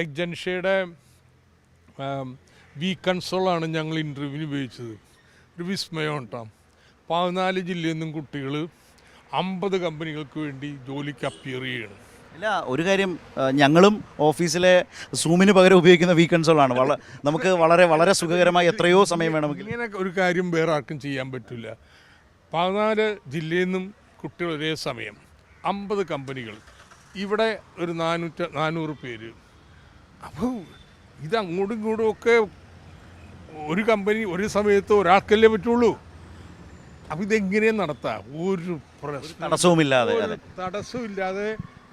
Tech ജൻഷയുടെ V കൺസോളാണ് ഞങ്ങൾ ഇന്റർവ്യൂവിന് ഉപയോഗിച്ചത്. ഒരു വിസ്മയം കേട്ടോ പതിനാല് ജില്ലയിൽ നിന്നും കുട്ടികൾ അമ്പത് കമ്പനികൾക്ക് വേണ്ടി ജോലിക്ക് അപ്പിയർ ചെയ്യണം. അല്ല ഒരു കാര്യം ഞങ്ങളും ഓഫീസിലെ സൂമിന് പകരം ഉപയോഗിക്കുന്ന വി കൺസോളാണ് വള നമുക്ക് വളരെ വളരെ സുഖകരമായി എത്രയോ സമയം വേണമെങ്കിൽ. ഇങ്ങനെ ഒരു കാര്യം വേറെ ആർക്കും ചെയ്യാൻ പറ്റില്ല പതിനാല് ജില്ലയിൽ നിന്നും കുട്ടികൾ ഒരേ സമയം അമ്പത് കമ്പനികൾ ഇവിടെ ഒരു നാനൂറ്റ നാനൂറ് പേര്. അപ്പോൾ ഇത് അങ്ങോട്ടും ഇങ്ങോട്ടും ഒക്കെ ഒരു കമ്പനി ഒരു സമയത്ത് ഒരാൾക്കല്ലേ പറ്റുള്ളൂ. അപ്പം ഇതെങ്ങനെ നടത്താം? ഒരു തടസ്സവുമില്ലാതെ തടസ്സമില്ലാതെ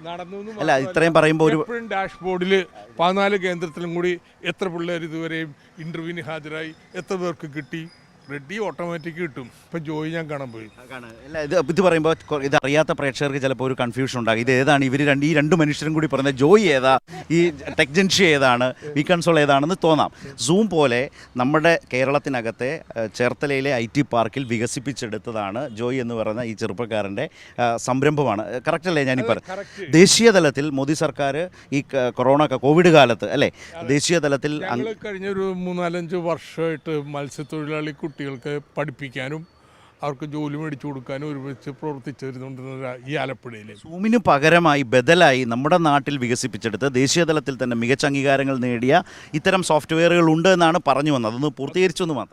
നടന്നു അല്ല ഇത്രയും പറയുമ്പോൾ ഒരു ഡാഷ്ബോർഡിൽ പതിനാല് കേന്ദ്രത്തിലും കൂടി എത്ര പിള്ളേർ ഇതുവരെയും ഇന്റർവ്യൂവിന് ഹാജരായി എത്ര പേർക്ക് കിട്ടി? റെഡി ഓട്ടോമാറ്റിക് കിട്ടും. ഇപ്പം ജോയി ഞാൻ കാണാൻ പോയി. അല്ല ഇത് ഇത് പറയുമ്പോൾ ഇത് അറിയാത്ത പ്രേക്ഷകർക്ക് ചിലപ്പോൾ ഒരു കൺഫ്യൂഷൻ ഉണ്ടാകും. ഇത് ഏതാണ്? ഇവർ രണ്ട് ഈ രണ്ട് മനുഷ്യരും കൂടി പറയുന്നത് ജോയി ഏതാ? ഈ ടെക്ജൻഷി ഏതാണ്? വി കൺസോൾ ഏതാണെന്ന് തോന്നാം. സൂം പോലെ നമ്മുടെ കേരളത്തിനകത്തെ ചേർത്തലയിലെ ഐ ടി പാർക്കിൽ വികസിപ്പിച്ചെടുത്തതാണ് ജോയി എന്ന് പറയുന്ന ഈ ചെറുപ്പക്കാരന്റെ സംരംഭമാണ്. കറക്റ്റ് അല്ലേ ഞാനീ പറ കറക്റ്റ് ദേശീയ തലത്തിൽ മോദി സർക്കാർ ഈ കൊറോണ കോവിഡ് കാലത്ത് അല്ലേ? ദേശീയ തലത്തിൽ കഴിഞ്ഞൊരു മൂന്നാലഞ്ച് വർഷമായിട്ട് മത്സ്യത്തൊഴിലാളി കുട്ടികൾക്ക് പഠിപ്പിക്കാനും അവർക്ക് ജോലി മേടിച്ചു കൊടുക്കാനും ഒരുമിച്ച് പ്രവർത്തിച്ചു ഈ ആലപ്പുഴയിൽ സൂമിന് പകരമായി ബദലായി നമ്മുടെ നാട്ടിൽ വികസിപ്പിച്ചെടുത്ത് ദേശീയതലത്തിൽ തന്നെ മികച്ച അംഗീകാരങ്ങൾ നേടിയ ഇത്തരം സോഫ്റ്റ്വെയറുകൾ ഉണ്ട് എന്നാണ് പറഞ്ഞു വന്നത്. അതൊന്ന് പൂർത്തീകരിച്ചു എന്ന് മാത്രം.